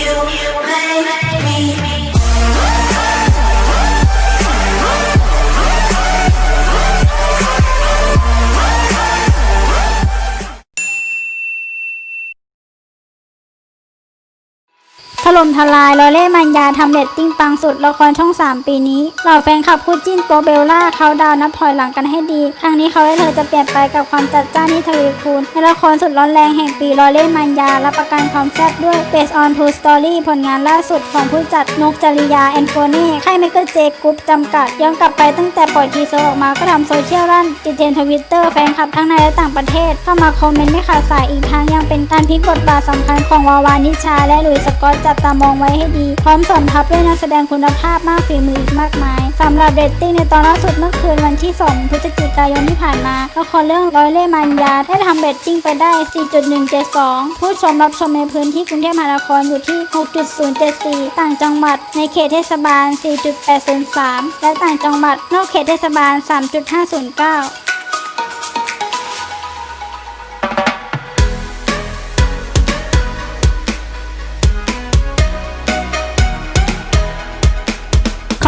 you make me. ล่มทลายลอเล่มันยาทำเรตติ้งปังสุดละครช่อง 3 ปีนี้เหล่าแฟนคลับคู่จิ้นโปเบลล่าเขาดาวนับถอยหลังกันให้ดี ครั้งนี้เขาและเธอจะเปลี่ยนไปกับความจัดจ้านที่ทวีคูณในละครสุดร้อนแรงแห่งปีลอเล่มันยารับประกันความแซ่บด้วย Based on True Story ผลงานล่าสุดของผู้จัดนกจริยาแอนโฟเน่ค่ายเมกเจกรุ๊ปจำกัดย้อนกลับไปตั้งแต่ปล่อยทีเซอร์ออกมาก็ทำโซเชียลรั่นติดเทรนทวิตเตอร์แฟนคลับทั้งในและต่างประเทศเข้ามาคอมเมนต์ไม่ขาดสายอีกทั้งยังเป็นการพลิกบทบาทสำคัญของวาวานิชาและหลุยส์สกอตจับตามองไว้ให้ดี พร้อมสมทับด้วยนักแสดงคุณภาพมากฝีมืออีกมากมายสำหรับเรตติ้งในตอนล่าสุดเมื่อคืนวันที่ 2 พฤศจิกายนที่ผ่านมาละครเรื่องร้อยเล่ห์มันยาได้ทำเรตติ้งไปได้ 4.172 ผู้ชมรับชมในพื้นที่กรุงเทพมหานครอยู่ที่ 6.074 ต่างจังหวัดในเขตเทศบาล 4.803 และต่างจังหวัดนอกเขตเทศบาล 3.509